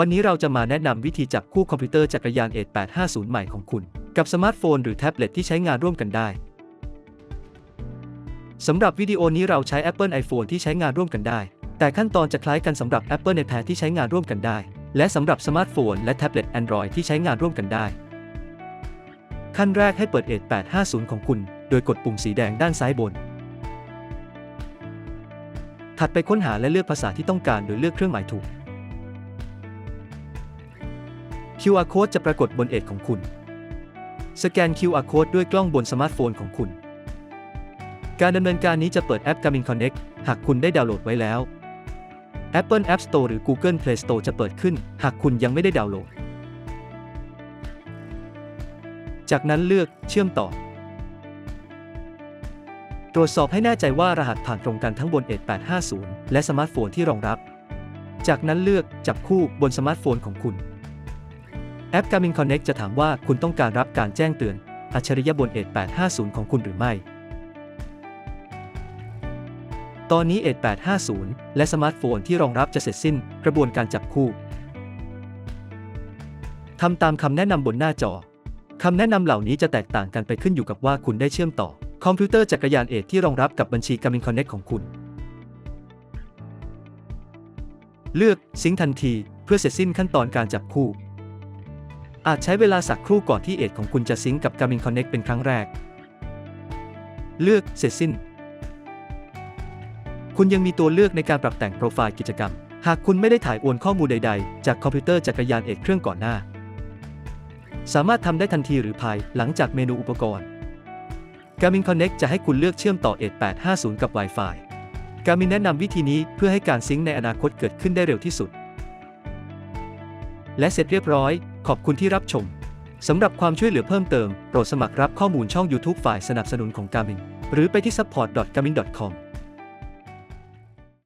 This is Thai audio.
วันนี้เราจะมาแนะนำวิธีจับคู่คอมพิวเตอร์จักรยาน A850 ใหม่ของคุณ กับสมาร์ทโฟนหรือแท็บเล็ตที่ใช้งานร่วมกันได้สำหรับวิดีโอนี้เราใช้ Apple iPhone ที่ใช้งานร่วมกันได้ แต่ขั้นตอนจะคล้ายกันสำหรับ Apple iPad ที่ใช้งานร่วมกันได้ และสำหรับสมาร์ทโฟนและแท็บเล็ต Android ที่ใช้งานร่วมกันได้ ขั้นแรกให้เปิด A850 ของคุณ โดยกดปุ่มสีแดงด้านซ้ายบน ถัดไปค้นหาและเลือกภาษาที่ต้องการโดยเลือกเครื่องหมายถูก QR code จะปรากฏบนเอดของคุณ สแกน QR code ด้วยกล้องบนสมาร์ทโฟนของคุณ การดำเนินการนี้จะเปิดแอป Garmin Connect หากคุณได้ดาวน์โหลดไว้แล้ว Apple App Store หรือ Google Play Store จะเปิดขึ้น หากคุณยังไม่ได้ดาวน์โหลด จากนั้นเลือกเชื่อมต่อ ตรวจสอบให้แน่ใจว่ารหัสผ่านตรงกันทั้งบน A850 และสมาร์ทโฟนที่รองรับ จากนั้นเลือกจับคู่บนสมาร์ทโฟนของคุณ แอป Garmin Connect จะถามว่าคุณต้องการรับการแจ้งเตือน อัจฉริยะบน A850 ของคุณหรือไม่ ตอนนี้ A850 และสมาร์ทโฟนที่รองรับจะเสร็จสิ้นกระบวนการจับคู่ทำตามคำแนะนำบนหน้าจอคำแนะนำเหล่านี้จะแตกต่างกันไปขึ้นอยู่กับว่าคุณได้เชื่อมต่อ คอมพิวเตอร์จักรยานเอทที่รองรับกับบัญชี Garmin Connect ของคุณ เลือกซิงทันที เพื่อเสร็จสิ้นขั้นตอนการจับคู่ อาจใช้เวลาสักครู่ก่อนที่เอทของคุณจะซิงกับ Garmin Connect เป็นครั้งแรก เลือกเสร็จสิ้น คุณยังมีตัวเลือกในการปรับแต่งโปรไฟล์กิจกรรม หากคุณไม่ได้ถ่ายโอนข้อมูลใด ๆ จากคอมพิวเตอร์จักรยานเอกเครื่องก่อนหน้า สามารถทำได้ทันทีหรือภายหลังจากเมนูอุปกรณ์ Garmin Connect จะให้คุณเลือกเชื่อมต่อ A850 กับ Wi-Fi Garmin แนะนำวิธีนี้เพื่อให้การซิงค์ในอนาคตเกิดขึ้นได้เร็วที่สุด และเสร็จเรียบร้อย ขอบคุณที่รับชม สำหรับความช่วยเหลือเพิ่มเติม โปรดสมัครรับข้อมูลช่อง YouTube ฝ่ายสนับสนุนของ Garmin หรือไปที่ support.garmin.com